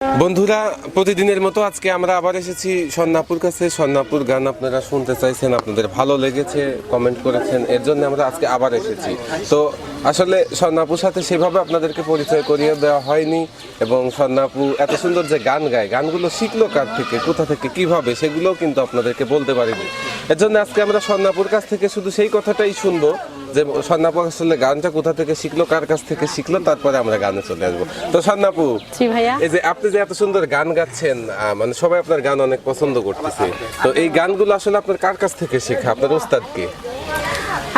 বন্ধুরা প্রতিদিনের মতো আজকে আমরা আবার এসেছি সন্নাপুর কাছে। সন্নাপুর গান আপনারা শুনতে চাইছেন আপনাদের ভালো লেগেছে কমেন্ট করেছেন এর জন্য আমরা আজকে আবার এসেছি। তো আসলে সন্নাপুর সাথে সেভাবে আপনাদেরকে পরিচয় করিয়ে দেওয়া হয়নি এবং সন্নাপু এত সুন্দর যে গান গায় গানগুলো শিখলো কার থেকে কোথা থেকে কীভাবে সেগুলোও কিন্তু আপনাদেরকে বলতে পারিনি। এর জন্য আজকে আমরা সন্নাপুর কাছ থেকে শুধু সেই কথাটাই শুনব যে সন্নাপু আসলে গানটা কোথা থেকে শিখলো কার কাছ থেকে শিখলো তারপরে আমরা গানে চলে আসব। তো সন্নাপু এই যে আপনি যে এত সুন্দর গান গাচ্ছেন মানে সবাই আপনার গান অনেক পছন্দ করতেছে। তো এই গানগুলো আসলে আপনার কার কাছ থেকে শেখা? আপনার ওস্তাদ কে?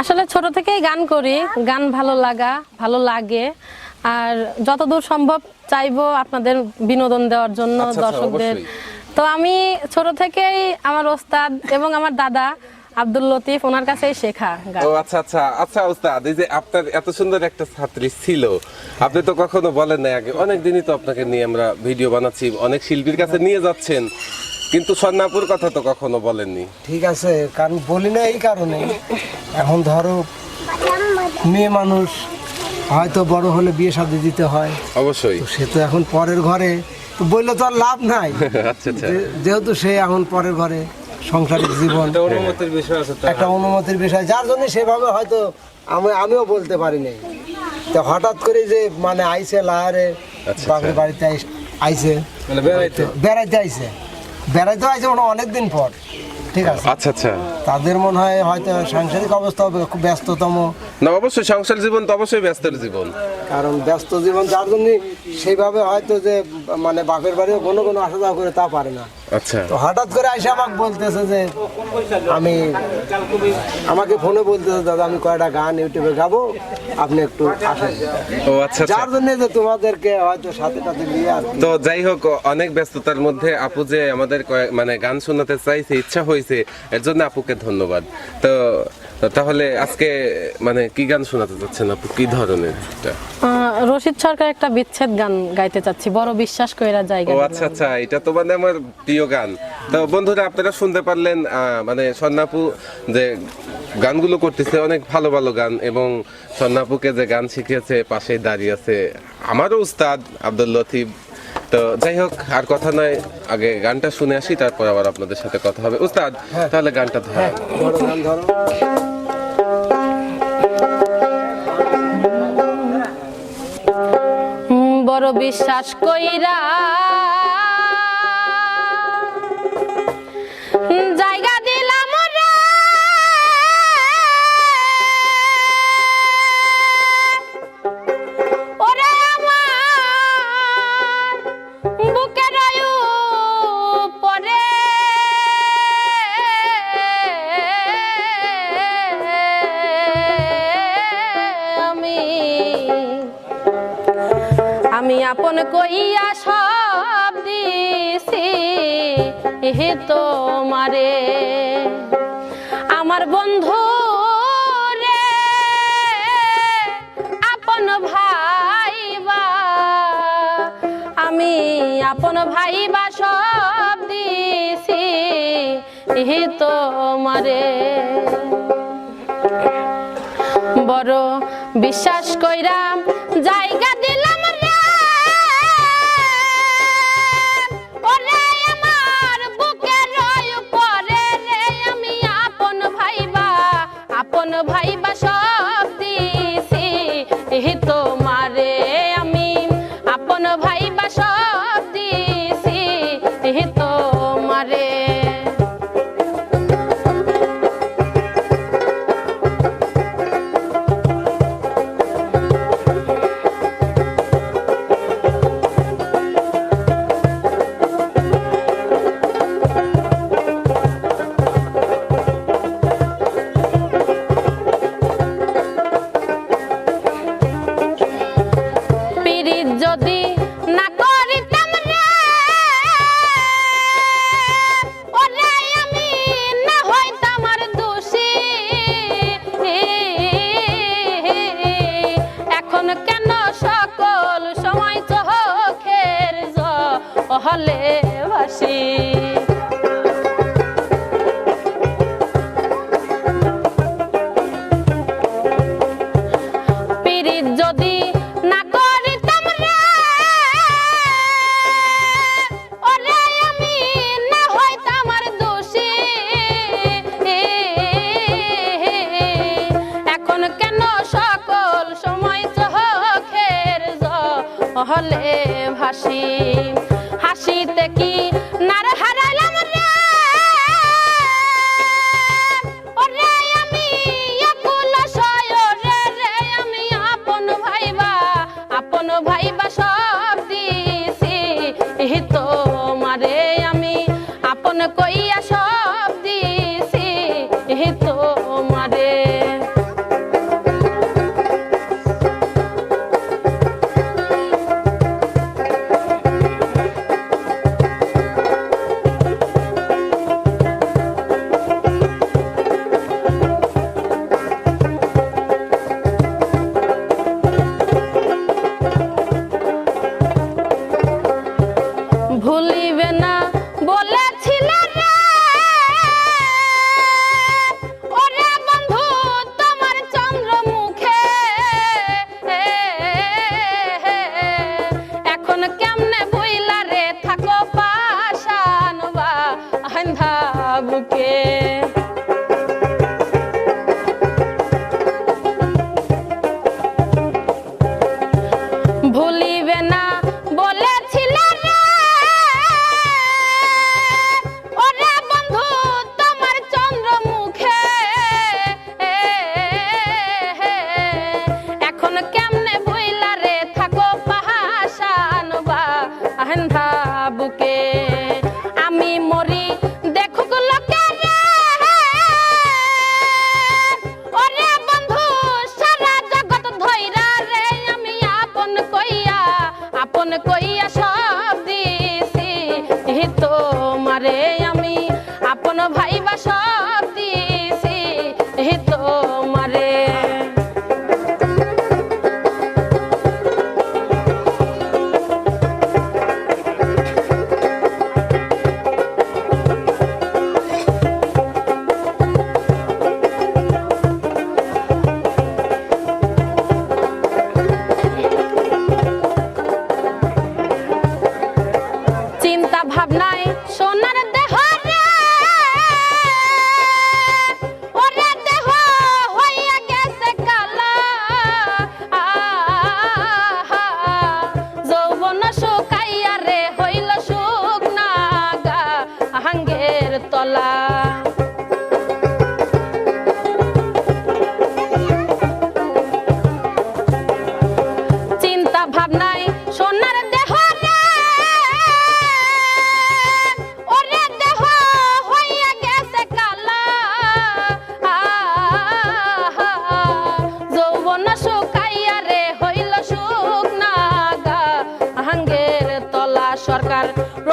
আসলে ছোট থেকেই গান করি। গান ভালো লাগা ভালো লাগে। আর যতদূর সম্ভব চাইব আপনাদের বিনোদন দেওয়ার জন্য আচ্ছা, আচ্ছা, দর্শকদের। তো আমি ছোট থেকেই আমার ওস্তাদ এবং আমার দাদা আব্দুল লতিফ ওনার কাছেই শেখা ও আচ্ছা আচ্ছা আচ্ছা ওস্তাদ এই যে আপনার এত সুন্দর একটা ছাত্রী ছিল আপনি তো কখনো বলেন না আগে অনেক দিনই তো আপনাকে নিয়ে আমরা ভিডিও বানাচ্ছি অনেক শিল্পীর কাছে নিয়ে যাচ্ছেন কিন্তু সন্নাপুর কথা তো কখনো বলেননি। ঠিক আছে কারণ বলি না এই কারণে। এখন ধরো মেয়ে মানুষ হয়তো বড় হলে বিয়ে শাদি দিতে হয়। অবশ্যই। সে তো এখন পরের ঘরে তো বললে তো আর লাভ নাই। আচ্ছা আচ্ছা। যেহেতু সে এখন পরের ঘরে। সংসারিক জীবন। একটা অনুমতির বিষয় যার জন্য সেভাবে হয়তো আমি আমিও বলতে পারি নাই। তো হঠাৎ করে যে মানে আইসে লাহারে আচ্ছা, বাপের আচ্ছা। বাড়িতে আইসে মানে বেড়াইতে? আইসে বেড়াইতে আইসে মানে অনেকদিন পর। ঠিক আছে? আচ্ছা আচ্ছা। তাদের মনে হয় হয়তো সাংসারিক অবস্থা হবে খুব ব্যস্ততম। না অবশ্যই সংসার জীবন তো অবশ্যই ব্যস্তের জীবন। কারণ ব্যস্ত জীবন যার জন্য সেইভাবে হয়তো যে মানে বাপের বাড়িও কোনো কোনো আসা যাওয়া করে তা পারে না। আচ্ছা। তো হঠাৎ করে আইসা আমাকে বলতেছে যে আমি আমাকে ফোনে বলতেছে দাদা আমি কয়টা গান ইউটিউবে গাবো আপনি একটু আসেন। ও আচ্ছা আচ্ছা। যার জন্য যে তোমাদেরকে হয়তো সাথে সাথে নিয়ে আর তো যাই হোক অনেক ব্যস্ততার মধ্যে আপু যে আমাদের কয়েক- মানে গান শোনাতে চাইছে ইচ্ছা হয়েছে এর জন্য আপুকে ধন্যবাদ। তো তাহলে আজকে মানে কি গান শোনাতে চাচ্ছেন আপু? কি ধরনের? রশিদ সরকার একটা বিচ্ছেদ গান গাইতে চাচ্ছি বড় বিশ্বাস কইরা জায়গা ও আচ্ছা আচ্ছা এটা তো মানে আমার প্রিয় গান। তো বন্ধুরা আপনারা শুনতে পারলেন আহ, মানে সন্নাপু যে গানগুলো করতেছে অনেক ভালো ভালো গান এবং সন্নাপুকে যে গান শিখিয়েছে পাশে দাঁড়িয়ে আছে আমারও উস্তাদ আব্দুল লতিফ। তো যাই হোক আর কথা নয় আগে গানটা শুনে আসি তারপর আবার আপনাদের সাথে কথা হবে। উস্তাদ তাহলে গানটা ধরো। গান ধরো। বড় বিশ্বাস কইরা আমি আপন কইয়া সব দিছি হে তোমারে। আমার বন্ধু রে, আপন ভাইবা। আমি আপন ভাইবা সব দিছি হে তোমারে। বড় বিশ্বাস কইরাম জায়গা দিলাম সকল সময় চোখের জলে ভাসি হাসিতে ভুলিবে না।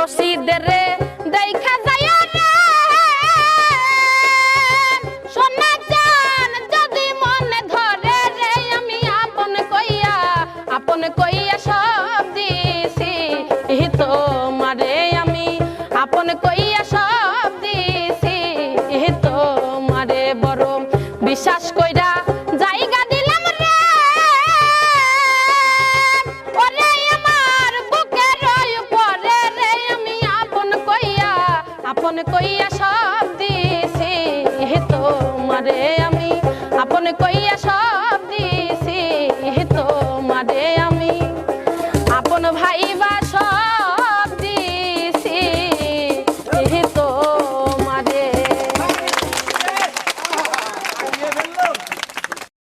রশিদের রে আপন কইয়া